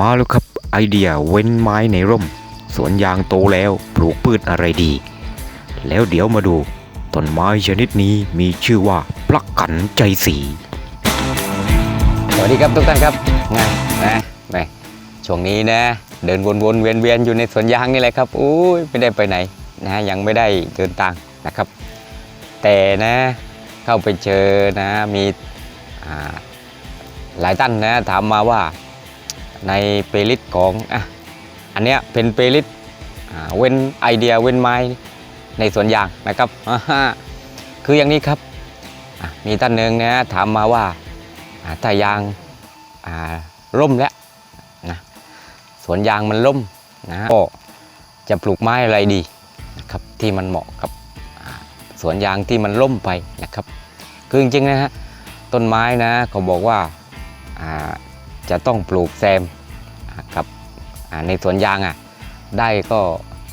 มาแล้วครับไอเดียเว้นไม้ในร่ม สวนยางโตแล้วปลูกพืชอะไรดี แล้วเดี๋ยวมาดูต้นไม้ชนิดนี้มีชื่อว่าปลักกันใจสีสวัสดีครับทุกท่านครับไงนะแหมช่วงนี้นะ เดินวนๆเวียนๆอยู่ในสวนยางนี่แหละครับอุ้ยไม่ได้ไปไหนนะยังไม่ได้เดินทางนะครับ แต่นะเข้าไปเจอนะมีหลายท่านนะถามมาว่า ในเพลย์ลิตของอะอันเนี้ยเป็นเพลย์ลิตเว้นไอเดียเว้นไม้ในสวนยางนะครับ คืออย่างนี้ครับ มีท่านหนึ่งนะถามมาว่าอ่าถ้ายางร่มแล้วนะสวนยางมันร่มนะก็จะปลูกไม้อะไรดีนะครับที่มันเหมาะกับสวนยางที่มันร่มไปนะครับ คือจริงๆนะฮะต้นไม้นะเขาบอกว่า จะต้องปลูกแซมอ่ากับในสวนยางอะได้ก็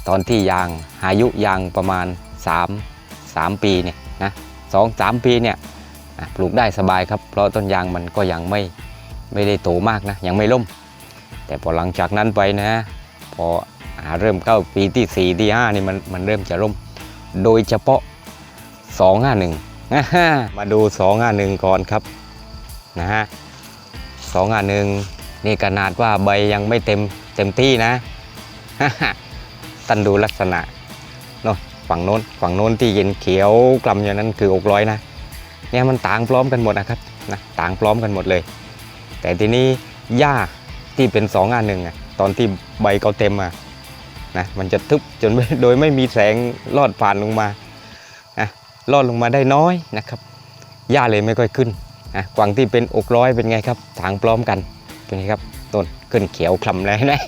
ตอนที่ยางอายุยางประมาณ 3 3 ปีเนี่ยนะสองสามปีเนี่ยปลูกได้สบายครับ เพราะต้นยางมันก็ยังไม่ไม่ได้โตมากนะยังไม่ล่ม แต่พอหลังจากนั้นไปนะพออเริ่มเข้าปีที่4ที่5นี่มันมันเริ่มจะล่ม โดยเฉพาะ 251นะฮะมาดู 251 ก่อนครับนะฮะ 251นี่ขนาดว่าใบยังไม่เต็มเต็มที่นะท่านดูลักษณะโน่นฝั่งโน้นฝั่งโน้นที่เย็นเขียวกลำอย่างนั้นคืออกร้อยนะเนี่ยมันต่างพร้อมกันหมดนะครับนะต่างพร้อมกันหมดเลย แต่ทีนี้หญ้าที่เป็น2อันหนึ่งอะตอนที่ใบเขาเต็มอะนะมันจะทึบจนโดยไม่มีแสงลอดผ่านลงมานะลอดลงมาได้น้อยนะครับหญ้าเลยไม่ค่อยขึ้น นะกวางที่เป็นอกร้อยเป็นไงครับต่างพร้อมกันเป็นไงครับต้นขึ้นเขียวคลำเลยนะ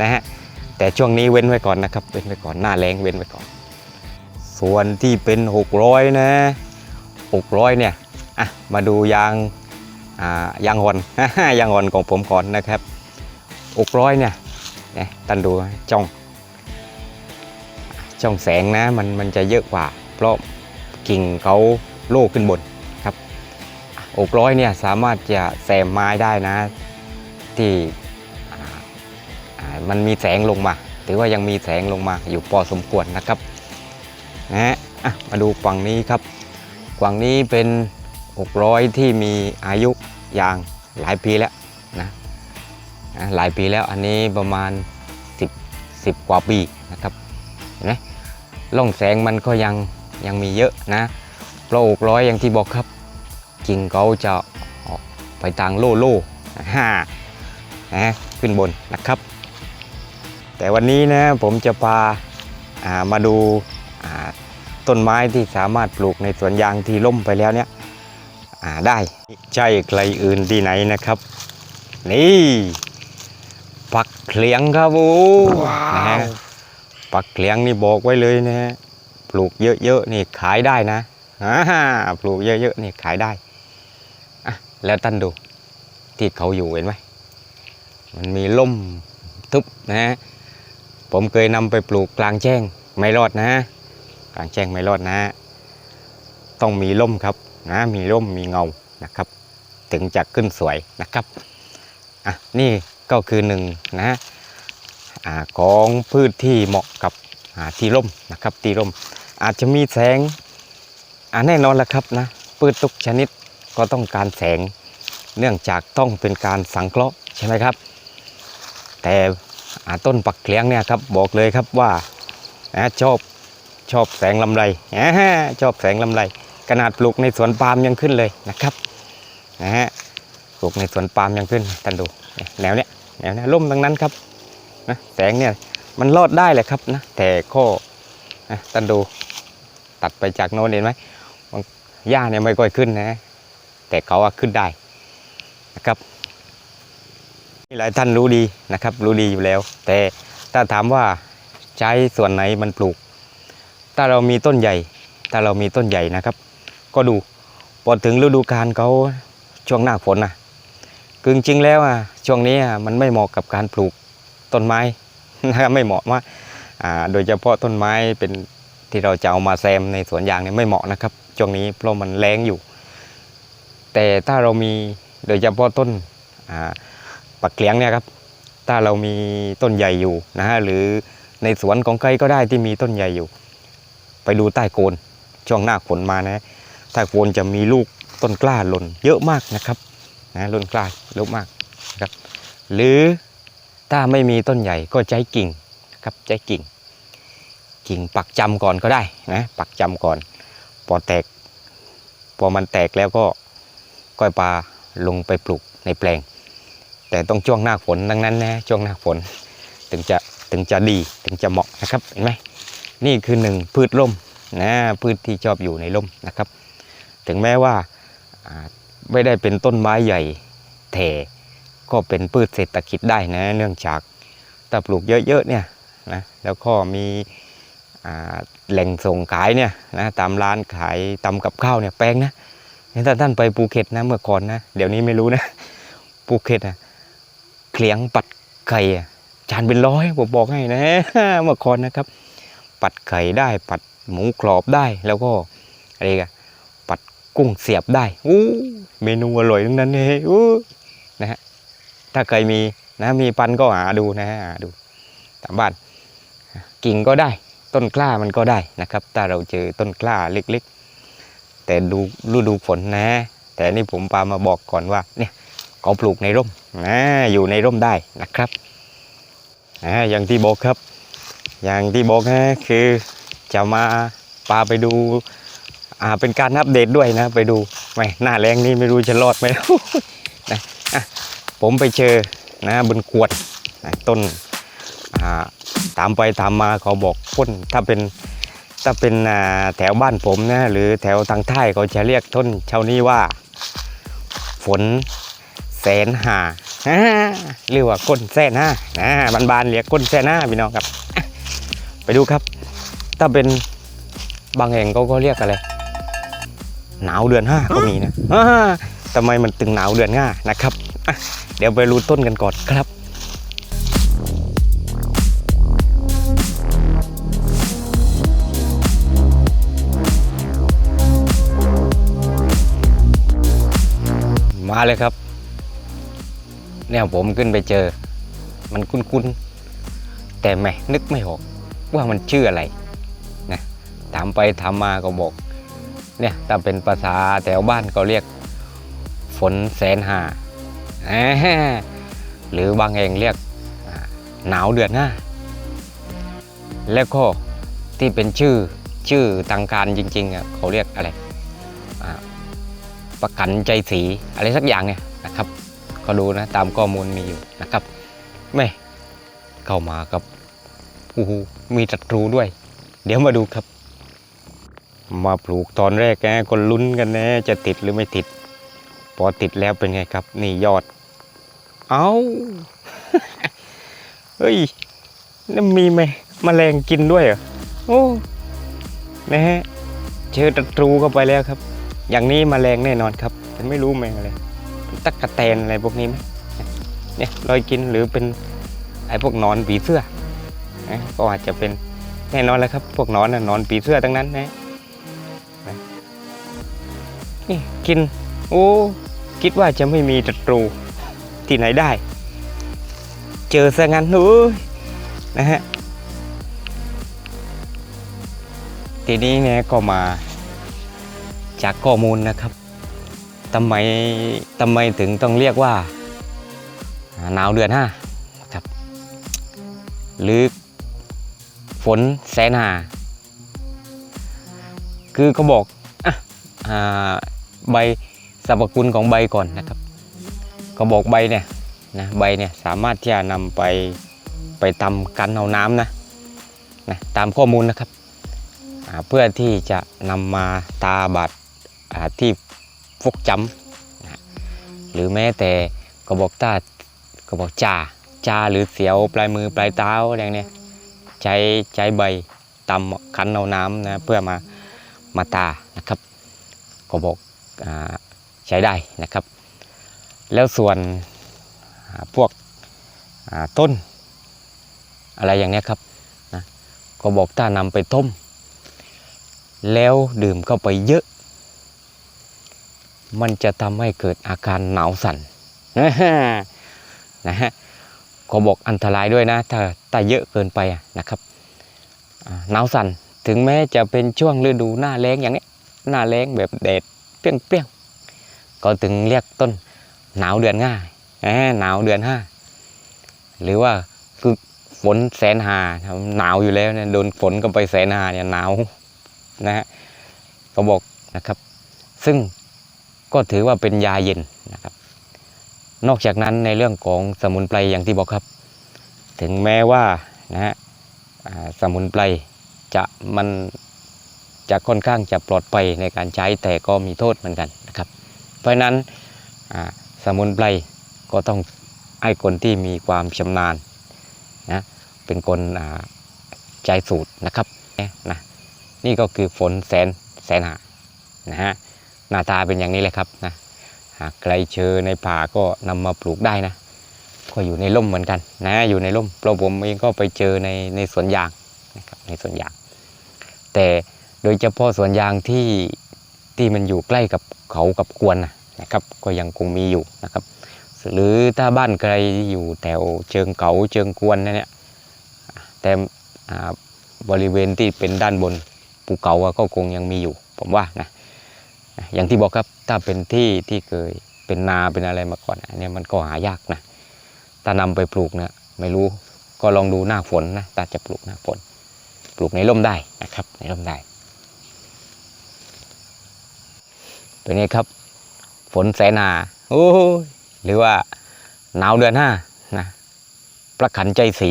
นะฮะแต่ช่วงนี้เว้นไว้ก่อนนะครับเว้นไว้ก่อนหน้าแรงเว้นไว้ก่อน ส่วนที่เป็น600นะ600เนี่ยอะมาดูยางอ่ายางอ่อนยางอ่อนของผมก่อนนะครับ600เนี่ยเนี่ยท่านดูจ้องจ้องแสงนะมันมันจะเยอะกว่า เพราะกิ่งเขาโล่ขึ้นบน ครับ600เนี่ยสามารถจะแซมไม้ได้นะ ที่มันมีแสงลงมา ถือว่ายังมีแสงลงมาอยู่พอสมควรนะครับนะฮะมาดูฝั่งนี้ครับกวางนี้เป็น600ที่มีอายุยางหลายปีแล้วนะนะหลายปีแล้วอันนี้ประมาณ 10 10 กว่าปีนะครับเห็นไหมล่องแสงมันก็ยังยังมีเยอะนะเพราะ600อย่างที่บอกครับ กิ่งเขาจะออกไปทางโล่โล่ฮ่านะขึ้นบนนะครับ แต่วันนี้นะผมจะพาอ่ามาดูอ่าต้นไม้ที่สามารถปลูกในสวนยางที่ล่มไปแล้วเนี่ยอ่าได้ใช่ใครอื่นที่ไหนนะครับ นี่ปักเขียงครับโอ้นะฮะปักเขียงนี่บอกไว้เลยนะฮะปลูกเยอะๆนี่ขายได้นะอ่าปลูกเยอะๆนี่ขายได้อะ แล้วท่านดูที่เขาอยู่เห็นไหมมันมีล่มทึบนะฮะผมเคยนำไปปลูกกลางแจ้งไม่รอดนะกลางแจ้งไม่รอดนะ ต้องมีร่มครับนะมีร่มมีเงานะครับ ถึงจะขึ้นสวยนะครับอะนี่ก็คือหนึ่งนะอ่าของพืชที่เหมาะกับอ่าที่ร่มนะครับที่ร่ม อาจจะมีแสงอ่าแน่นอนละครับนะพืชทุกชนิด ก็ต้องการแสง เนื่องจากต้องเป็นการสังเคราะห์ใช่ไหมครับ แต่ต้นปักเลียงเนี่ยครับบอกเลยครับว่าชอบชอบแสงลำไรชอบแสงลำไร ขนาดปลูกในสวนปาล์มยังขึ้นเลยนะครับนะฮะปลูกในสวนปาล์มยังขึ้นท่านดูแนวเนี้ยแนวเนี้ยร่มทั้งนั้นครับนะแสงเนี่ยมันรอดได้แหละครับนะแต่ข้อนะท่านดูตัดไปจากโน้นเห็นไหมหญ้าเนี่ยไม่ค่อยขึ้นนะ แต่เขาอะขึ้นได้นะครับหลายท่านรู้ดีนะครับ รู้ดีอยู่แล้ว แต่ถ้าถามว่าใช้ส่วนไหนมันปลูก ถ้าเรามีต้นใหญ่ ถ้าเรามีต้นใหญ่นะครับ ก็ดูพอถึงฤดูกาลเขาช่วงหน้าฝนนะคือจริงๆแล้วอะช่วงนี้อะมันไม่เหมาะกับการปลูกต้นไม้นะครับไม่เหมาะมากอ่าโดยเฉพาะต้นไม้เป็นที่เราจะเอามาแซมในสวนยางเนี่ยไม่เหมาะนะครับช่วงนี้เพราะมันแรงอยู่ แต่ถ้าเรามีโดยเฉพาะต้นปักเกลียงเนี่ยครับ ถ้าเรามีต้นใหญ่อยู่นะฮะหรือในสวนของใครก็ได้ที่มีต้นใหญ่อยู่ ไปดูใต้โคนช่วงหน้าฝนมานะใต้โคนจะมีลูกต้นกล้าหล่นเยอะมากนะครับนะต้นกล้าเยอะมากนะครับ หรือถ้าไม่มีต้นใหญ่ก็ใช้กิ่งนะครับใช้กิ่ง กิ่งปักจำก่อนก็ได้นะปักจำก่อน พอแตก พอมันแตกแล้วก็ ก้อยปลาลงไปปลูกในแปลง แต่ต้องช่วงหน้าฝนดังนั้นนะช่วงหน้าฝนถึงจะถึงจะดีถึงจะเหมาะนะครับเห็นไหมนี่คือหนึ่งพืชร่มนะพืชที่ชอบอยู่ในร่มนะครับ ถึงแม้ว่าไม่ได้เป็นต้นไม้ใหญ่แต่ก็เป็นพืชเศรษฐกิจได้นะ เนื่องจากถ้าปลูกเยอะๆเนี่ยนะแล้วก็มีแหล่งส่งขายเนี่ยนะตามร้านขายตำกับข้าวเนี่ยแปลงนะ ถ้าท่านไปภูเก็ตนะเมื่อก่อนนะเดี๋ยวนี้ไม่รู้นะภูเก็ตอะเขียงปัดไข่อะจานเป็นร้อยผมบอกให้นะเมื่อก่อนนะครับ ปัดไข่ได้ปัดหมูกรอบได้แล้วก็อะไรกันปัดกุ้งเสียบได้อู้เมนูอร่อยทั้งนั้นเลยอู้นะฮะถ้าใครมีนะมีปันก็หาดูนะฮะหาดูตามบ้านกิ่งก็ได้ต้นกล้ามันก็ได้นะครับ ถ้าเราเจอต้นกล้าเล็กๆ แต่ดูฤดูฝนนะ แต่นี่ผมปามาบอกก่อนว่าเนี่ยเขาปลูกในร่มนะอยู่ในร่มได้นะครับอ่าอย่างที่บอกครับ อย่างที่บอกนะคือจะมาปาไปดูอ่าเป็นการอัปเดตด้วยนะ ไปดูไม่หน้าแรงนี่ไม่รู้จะรอดไหมนะอะผมไปเจอนะบนขวดนะต้นอ่าตามไปตามมาเขาบอกพ่นถ้าเป็น ถ้าเป็นแถวบ้านผมนะหรือแถวทางใต้เขาจะเรียกต้นเช่านี้ว่า ฝนแสนหาอ่าเรียกว่าก้นแสนหานะบานๆเรียกก้นแสนห้าพี่น้องครับ ไปดูครับ ถ้าเป็นบางแห่งเขาก็เรียกอะไรหนาวเดือนห้าก็มีนะทำไมมันถึงหนาวเดือนห้านะครับเดี๋ยวไปรู้ต้นกันก่อนครับ มาเลยครับ เนี่ยผมขึ้นไปเจอ มันคุ้นๆ แต่แม่นึกไม่ออกว่ามันชื่ออะไรนะถามไปถามมาก็บอก เนี่ยถ้าเป็นภาษาแถวบ้านก็เรียกฝนแสนหา่าหรือบางแห่งเรียกหนาวเดือนห้าแล้วก็ที่เป็นชื่อชื่อทางการจริงๆอะเขาเรียกอะไร ประกันใจสีอะไรสักอย่างเนี่ยนะครับ ก็ดูนะตามข้อมูลมีอยู่นะครับไม่เข้ามากับโอ้โหมีศัตรูด้วย เดี๋ยวมาดูครับ มาปลูกตอนแรกแกก็ลุ้นกันนะจะติดหรือไม่ติด พอติดแล้วเป็นไงครับ นี่ยอด เอาเฮ้ยนี่มีไหมมแมลงกินด้วยเหรอโอ้นะฮะเจอศัตรูเข้าไปแล้วครับ อย่างนี้มแมลงแน่นอนครับแต่ไม่รู้แมงอะไรตั๊กกะแตนอะไรพวกนี้ไหมเนี่ยลอยกินหรือเป็นไอ้พวกนอนผีเสื้อนะก็อาจจะเป็นแน่นอนแล้วครับ พวกนอนน่ะนอนผีเสื้อทั้งนั้นนะนะนี่กิน โอ้คิดว่าจะไม่มีศัตรูที่ไหนได้ เจอซะงั้นโอ้ยนะฮะทีนี้เนี่ยก็มา จากข้อมูลนะครับทำไมทำไมถึงต้องเรียกว่าหนาวเดือนห้าครับหรือฝนแสนหาคือเขาบอกอะอ่าใบสรรพคุณของใบก่อนนะครับเขาบอกใบเนี่ยนะใบเนี่ยสามารถที่จะนำไปไปตำกันเอาน้ำนะนะตามข้อมูลนะครับ เพื่อที่จะนำมาตาบาด ที่ฟกจ้ำนะหรือแม้แต่กระบอกตาก็บอกจ่าจ่าหรือเสียวปลายมือปลายเท้าอะไรเนี่ยใช้ใช้ใบตำคั้นเอาน้ำนะเพื่อมามาตานะครับก็บอกอใช้ได้นะครับ แล้วส่วนพวกต้นอะไรอย่างเนี้ยครับนะก็บอกถ้านำไปต้ม แล้วดื่มเข้าไปเยอะ มันจะทำให้เกิดอาการหนาวสั่นนะฮะนะฮะขอบอกอันตรายด้วยนะถ้าถ้าเยอะเกินไปนะครับหนาวสั่นถึงแม้จะเป็นช่วงฤดูหน้าแล้งอย่างนี้หน้าแล้งแบบแดดเปรี้ยงๆก็ถึงเรียกต้นหนาวเดือนง่ายหมหนาวเดือนห้าหรือว่าคือฝนแสนหาหนาวอยู่แล้วเนี่ยโดนฝนก็ไปแสนหาเนี่ยหนาวนะฮะก็บอกนะครับ ซึ่ง ก็ถือว่าเป็นยาเย็นนะครับ นอกจากนั้นในเรื่องของสมุนไพรอย่างที่บอกครับ ถึงแม้ว่านะฮะสมุนไพรจะมันจะค่อนข้างจะปลอดภัยในการใช้แต่ก็มีโทษเหมือนกันนะครับ เพราะนั้นสมุนไพรก็ต้องให้คนที่มีความชำนาญนะเป็นคนใจสูตรนะครับนะนี่ก็คือฝนแสนแสนหานะฮะ หน้าตาเป็นอย่างนี้เลยครับนะหากใครเจอในป่าก็นำมาปลูกได้นะ ก็อยู่ในร่มเหมือนกันนะอยู่ในร่มเพราะผมเองก็ไปเจอในในสวนยางนะครับในสวนยาง แต่โดยเฉพาะสวนยางที่ที่มันอยู่ใกล้กับเขากับกวนนะครับ ก็ยังคงมีอยู่นะครับ หรือถ้าบ้านใครอยู่แถวเชิงเขาเชิงกวนนะเนี่ยแต่บริเวณที่เป็นด้านบนภูเขาก็คงยังมีอยู่ ผมว่านะ อย่างที่บอกครับถ้าเป็นที่ที่เคยเป็นนาเป็นอะไรมาก่อนอันนี้มันก็หายากนะถ้านำไปปลูกเนี่ยไม่รู้ก็ลองดูหน้าฝนนะถ้าจะปลูกหน้าฝน ปลูกในร่มได้นะครับ ในร่มได้ ตัวนี้ครับ ฝนแสนาโอ้หรือว่าหนาวเดือนห้านะประขันใจสี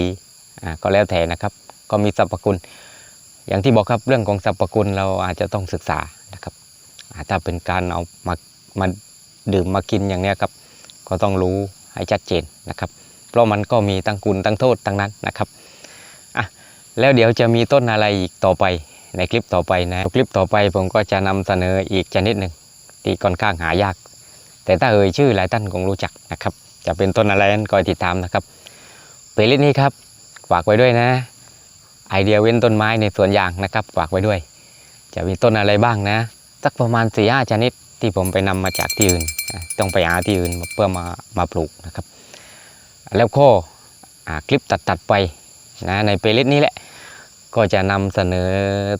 อ่าก็แล้วแต่นะครับ ก็มีสรรพคุณ อย่างที่บอกครับเรื่องของสรรพคุณเราอาจจะต้องศึกษานะครับ ถ้าเป็นการเอามามาดื่มมากินอย่างเนี้ยครับ ก็ต้องรู้ให้ชัดเจนนะครับ เพราะมันก็มีตั้งคุณตั้งโทษทั้งนั้นนะครับอะแล้วเดี๋ยวจะมีต้นอะไรอีกต่อไปในคลิปต่อไปนะคลิปต่อไปผมก็จะนำเสนออีกชนิดหนึ่งที่ค่อนข้างหายาก แต่ถ้าเอ่ยชื่อหลายท่านคงรู้จักนะครับ จะเป็นต้นอะไรนั้นก็ติดตามนะครับเพลย์ลิสต์นี้ครับฝากไว้ด้วยนะ ไอเดียเว้นต้นไม้ในสวนยางนะครับฝากไว้ด้วย จะมีต้นอะไรบ้างนะ สักประมาณ4ี่ห้าชนิดที่ผมไปนำมาจากที่อื่น ต้องไปหาที่อื่นเพื่อมามาปลูกนะครับ แล้วก็คลิปตัดตัดๆไปนะในเพลย์ลิสต์นี้แหละ ก็จะนำเสนอ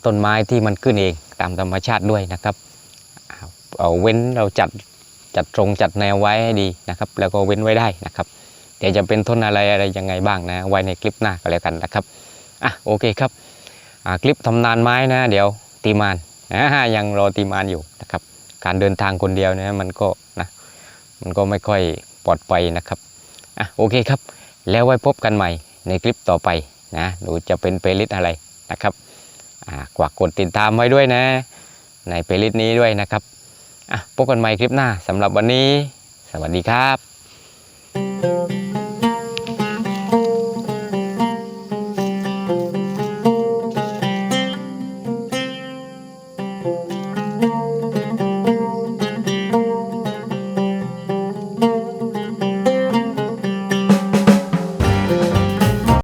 ต้นไม้ที่มันขึ้นเองตามธรรมชาติด้วยนะครับเอาเว้นเราจัดจัดตรงจัดแนวไว้ให้ดีนะครับ แล้วก็เว้นไว้ได้นะครับเดี๋ยวจะเป็นต้นอะไรอะไรยังไงบ้างนะไว้ในคลิปหน้าก็แล้วกันนะครับอะโอเคครับคลิปทำนานไม้นะ เดี๋ยวตีมาน ยังรอตีมานอยู่นะครับ การเดินทางคนเดียวเนี่ยมันก็นะมันก็ไม่ค่อยปลอดภัยนะครับอะโอเคครับ แล้วไว้พบกันใหม่ในคลิปต่อไปนะหนูจะเป็นเพลย์ลิสต์อะไรนะครับอ่ากว่ากดติดตามไว้ด้วยนะ ในเพลย์ลิสต์นี้ด้วยนะครับอะพบกันใหม่คลิปหน้าสำหรับวันนี้ สวัสดีครับ